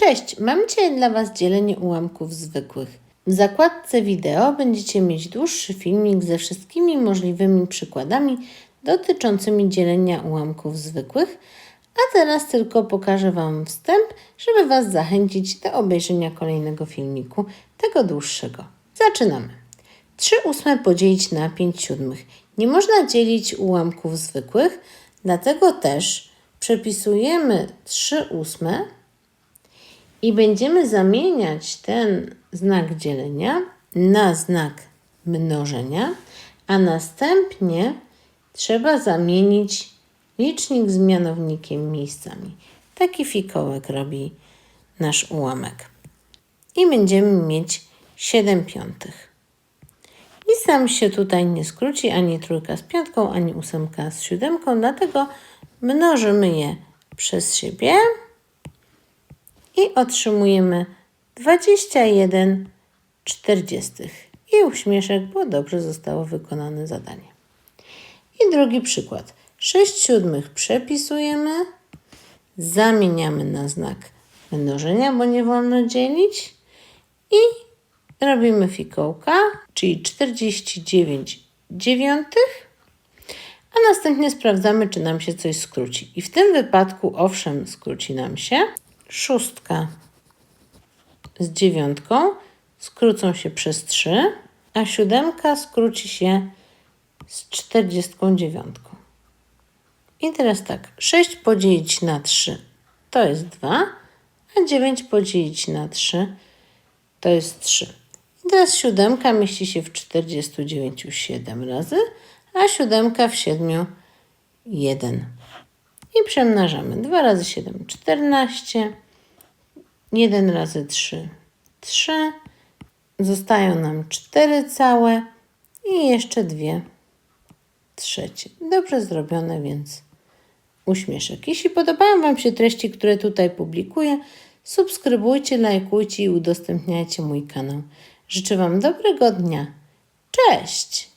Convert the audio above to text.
Cześć, mam dzisiaj dla Was dzielenie ułamków zwykłych. W zakładce wideo będziecie mieć dłuższy filmik ze wszystkimi możliwymi przykładami dotyczącymi dzielenia ułamków zwykłych, a teraz tylko pokażę Wam wstęp, żeby Was zachęcić do obejrzenia kolejnego filmiku, tego dłuższego. Zaczynamy. 3 ósme podzielić na 5 siódmych. Nie można dzielić ułamków zwykłych, dlatego też przepisujemy 3 ósme i będziemy zamieniać ten znak dzielenia na znak mnożenia, a następnie trzeba zamienić licznik z mianownikiem miejscami. Taki fikołek robi nasz ułamek. I będziemy mieć 7 piątych. Nic nam się tutaj nie skróci, ani trójka z piątką, ani ósemka z siódemką, dlatego mnożymy je przez siebie i otrzymujemy 21 czterdziestych. I uśmieszek, bo dobrze zostało wykonane zadanie. I drugi przykład. 6 siódmych przepisujemy, zamieniamy na znak mnożenia, bo nie wolno dzielić i robimy fikołka, czyli 49 dziewiątych, a następnie sprawdzamy, czy nam się coś skróci. I w tym wypadku, owszem, skróci nam się szóstka z dziewiątką, skrócą się przez 3, a siódemka skróci się z 49. I teraz tak, 6 podzielić na 3 to jest 2, a 9 podzielić na 3 to jest 3. I teraz siódemka mieści się w 49 7 razy, a siódemka w 7 1. I przemnażamy. 2 razy 7 14, 1 razy 3 3, zostają nam 4 całe i jeszcze 2 trzecie. Dobrze zrobione, więc uśmieszek. Jeśli podobają Wam się treści, które tutaj publikuję, subskrybujcie, lajkujcie i udostępniajcie mój kanał. Życzę Wam dobrego dnia. Cześć!